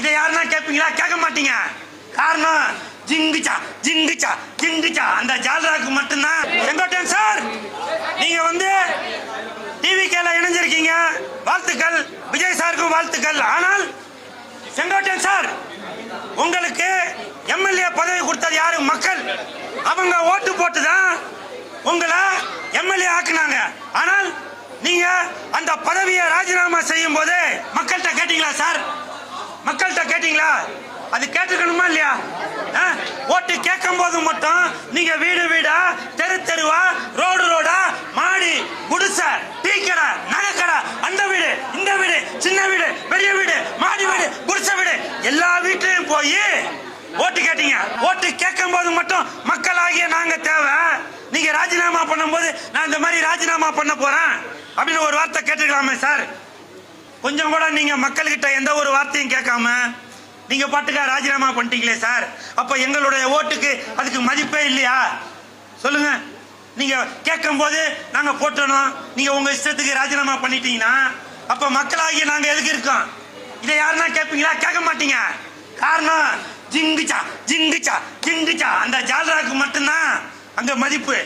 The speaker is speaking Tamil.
இதை யாருன்னா கேட்பீங்களா? கேட்க மாட்டீங்க. காரணம் ஜிங்குச்சா ஜிங்குச்சா ஜிங்குச்சா. அந்த ஜால்ராக்கு மட்டும்தான். செங்கோட்டன் சார் நீங்க வந்து டிவி கேல இணைஞ்சிருக்கீங்க. வாழ்த்துக்கள். விஜய் சாருக்கும் வாழ்த்துக்கள். ஆனால் செங்கோட்டையன் சார் உங்களுக்கு எம்எல்ஏ பதவி கொடுத்தது யாரு? மக்கள். அவங்க ஓட்டு போட்டு தான் உங்களை எம்எல்ஏ ஆக்குனாங்க. ஆனால் நீங்க அந்த பதவியை ராஜினாமா செய்யும் போது மக்கள்கிட்ட கேட்டீங்களா சார்? அது கேட்டுக்கணுமா இல்லையா? ஆ? ஓட்டு கேட்கும் போது மட்டும் நீங்க வீடு வீடா தெரு தெருவா ரோடு ரோடா மாடி குடிசை டீ கடை நகைக்கடை அந்த வீடு இந்த வீடு சின்ன வீடு பெரிய வீடு மாடி வீடு குடிசை வீடு எல்லா வீட்லயும் போய் ஓட்டு கேட்டீங்க. ஓட்டு கேட்கும் போது மட்டும் மக்களாகிய நாங்க தேவை. நீங்க ராஜினாமா பண்ணும்போது நான் இந்த மாதிரி ராஜினாமா பண்ண போறேன் அப்படின்னு ஒரு வார்த்தை கேட்டுக்கலாமே சார். கொஞ்சம் கூட நீங்க மக்கள்கிட்ட எந்த ஒரு வார்த்தையும் கேட்காம நீங்க பாட்டுக்கா ராஜினாமா பண்ணிட்டீங்களே சார். அப்ப எங்களுடைய ஓட்டுக்கு அதுக்கு மதிப்பே இல்லையா? சொல்லுங்க. நீங்க கேட்கும் போது நாங்க போட்டணும். நீங்க உங்க இஷ்டத்துக்கு ராஜினாமா பண்ணிட்டீங்கன்னா அப்ப மக்களாகிய நாங்க எதுக்கு இருக்கோம்? இதை யாருன்னா கேட்பீங்களா? கேட்க மாட்டீங்க. காரணம் ஜிங்குச்சா ஜிங்குச்சா ஜிங்குச்சா. அந்த ஜால்ராக்கு மட்டும்தான் அங்க மதிப்பு.